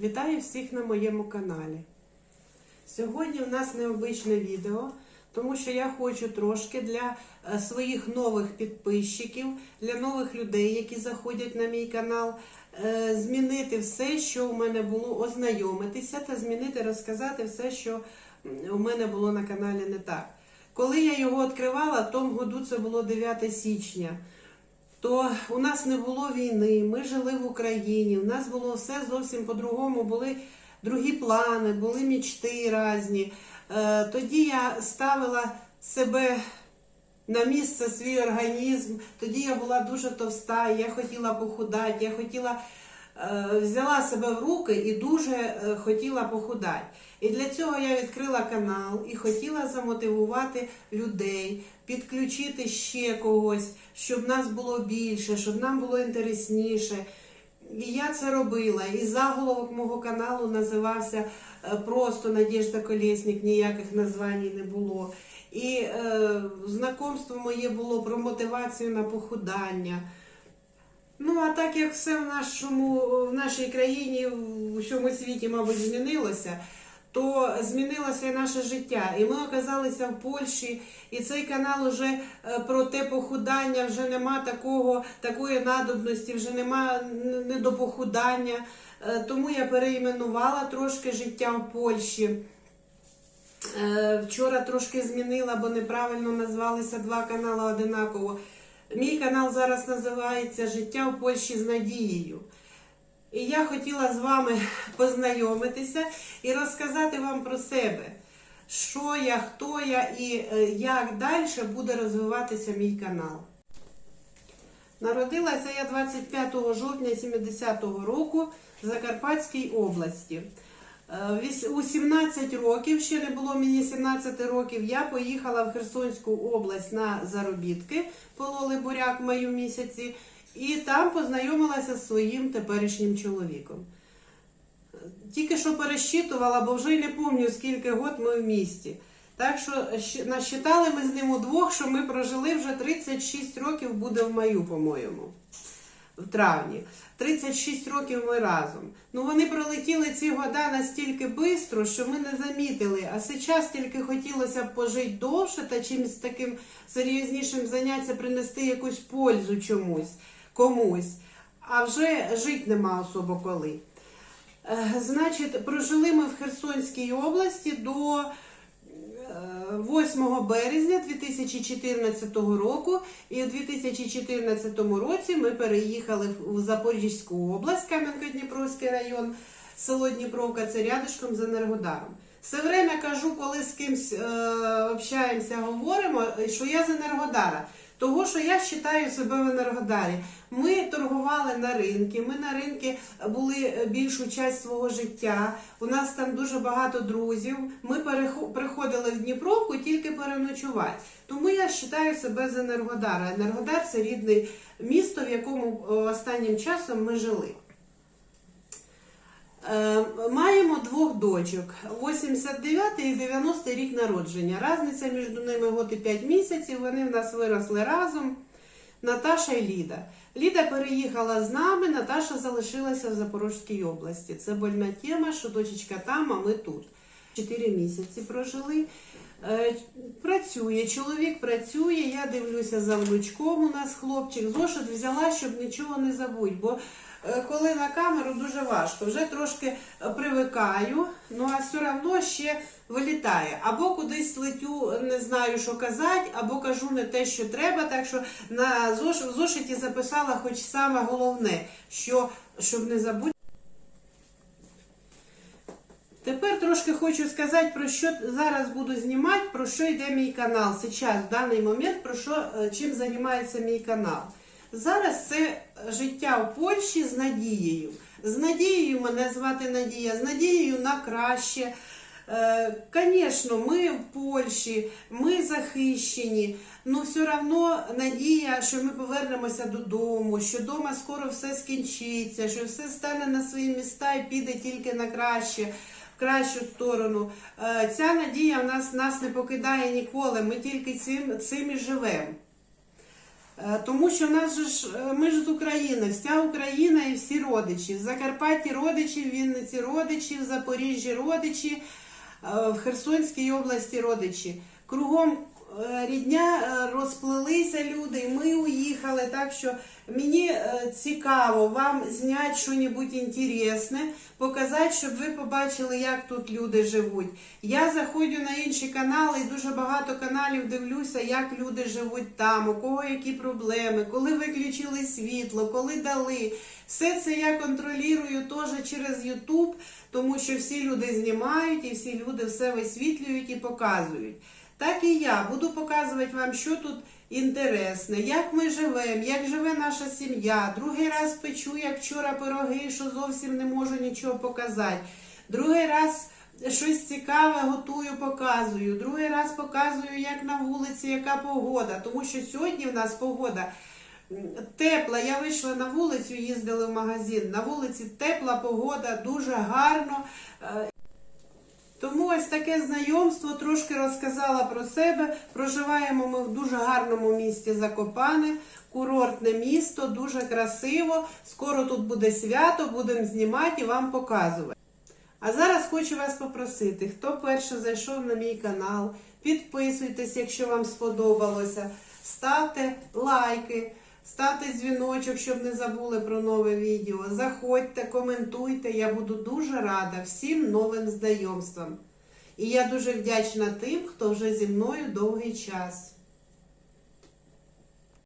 Вітаю всіх на моєму каналі. Сьогодні в нас необичне відео, тому що я хочу трошки для е, своїх нових підписчиків, для нових людей, які заходять на мій канал, е, змінити все, що у мене було, ознайомитися та змінити, розказати все, що у мене було на каналі не так. Коли я його відкривала, в тому году це було 9 січня то у нас не було війни, ми жили в Україні, у нас було все зовсім по-другому, були другі плани, були мічти різні. Е, Тоді я ставила себе на місце свій організм, тоді я була дуже товста, я хотіла похудати, я хотіла. Е, Взяла себе в руки і дуже е, хотіла похудати. І для цього я відкрила канал і хотіла замотивувати людей, підключити ще когось, щоб нас було більше, щоб нам було інтересніше. І я це робила. І заголовок мого каналу називався е, просто Надіжда Колєснік, ніяких названь не було. І е, знакомство моє було про мотивацію на похудання. Ну, а так як все в нашому в нашій країні, в усьому світі, мабуть, змінилося, то змінилося і наше життя. І ми оказалися в Польщі, і цей канал вже е, про те похудання, вже нема такого, такої надобності, вже нема н- не до похудання. Е, Тому я переіменувала трошки життя в Польщі. Е, Вчора трошки змінила, бо неправильно назвалися два канали одинаково. Мій канал зараз називається Життя в Польщі з надією. І я хотіла з вами познайомитися і розказати вам про себе, що я, хто я і е, як далі буде розвиватися мій канал. Народилася я 25 жовтня 70-го року в Закарпатській області. Е, У 17 років, ще не було мені 17 років, я поїхала в Херсонську область на заробітки, пололи буряк в маю місяці, і там познайомилася з своїм теперішнім чоловіком. Тільки що пересчитувала, бо вже й не пам'ятаю, скільки год ми в місті. Так що насчитали ми з ним удвох, що ми прожили вже 36 років, буде в маю, по-моєму в травні. 36 років ми разом. Ну вони пролетіли ці года настільки швидко, що ми не замітили. А зараз тільки хотілося б пожити довше та чимось таким серйознішим заняття, принести якусь пользу чомусь, комусь. А вже жити нема особо коли. Е, Значить, прожили ми в Херсонській області до 8 березня 2014 року, і у 2014 році ми переїхали в Запорізьку область, Кам'янко-Дніпровський район, село Дніпровка, це рядышком з Енергодаром. Все время кажу, коли з кимсь е, общаємося, говоримо, що я з Енергодара. Того, що я вважаю себе в Енергодарі. Ми торгували на ринки, ми на ринки були більшу часть свого життя. У нас там дуже багато друзів. Ми приходили в Дніпровку тільки переночувати. Тому я вважаю себе з Енергодара. Енергодар це рідне місто, в якому е, останнім часом ми жили. Е, Маємо двох дочок: 89 і 90 рік народження. Разниця між ними год і 5 місяців. Вони в нас виросли разом. Наташа і Ліда. Ліда переїхала з нами, Наташа залишилася в Запорізькій області. Це больна тема, що дочечка там, а ми тут. Чотири місяці прожили. Е, Працює, чоловік працює, я дивлюся за внучком. У нас хлопчик. Зошит взяла, щоб нічого не забудь. Бо е, коли на камеру дуже важко. Вже трошки привикаю, ну а все одно ще вилітає. Або кудись летю, не знаю, що казати, або кажу не те, що треба. Так що на в зошиті записала хоч саме головне, що щоб не забути. Тепер трошки хочу сказати, про що зараз буду знімати, про що йде мій канал. Зараз, в даний момент, про що, е, чим займається мій канал. Зараз це життя в Польщі з надією. З надією мене звати Надія, з надією на краще. Звісно, ми в Польщі, ми захищені, але все одно надія, що ми повернемося додому, що вдома скоро все скінчиться, що все стане на свої міста і піде тільки на краще. Кращу сторону. Е, Ця надія в нас, нас не покидає ніколи. Ми тільки цим, цим і живемо. Е, Тому що нас же ж е, ми ж з України, вся Україна і всі родичі. В Закарпатті родичі, в Вінниці родичі, в Запоріжжі родичі, в Херсонській області родичі. Кругом рідня е, розплилися люди, і ми уїхали. Так що мені е, цікаво вам зняти щось інтересне, показати, щоб ви побачили, як тут люди живуть. Я заходжу на інші канали і дуже багато каналів дивлюся, як люди живуть там, у кого які проблеми, коли виключили світло, коли дали. Все це я контролюю теж через YouTube, тому що всі люди знімають і всі люди все висвітлюють і показують. Так і я буду показувати вам, що тут інтересне, як ми живемо, як живе наша сім'я. Другий раз печу, як вчора пироги, що зовсім не можу нічого показати. Другий раз щось цікаве готую, показую. Другий раз показую, як на вулиці, яка погода. Тому що сьогодні в нас погода тепла. Я вийшла на вулицю, їздили в магазин. На вулиці тепла погода, дуже гарно. Ось таке знайомство трошки розказала про себе. Проживаємо ми в дуже гарному місті Закопане, курортне місто, дуже красиво. Скоро тут буде свято, будемо знімати і вам показувати. А зараз хочу вас попросити, хто перше зайшов на мій канал, підписуйтесь, якщо вам сподобалося, ставте лайки, ставте дзвіночок, щоб не забули про нове відео. Заходьте, коментуйте, я буду дуже рада всім новим знайомствам. І я дуже вдячна тим, хто вже зі мною довгий час.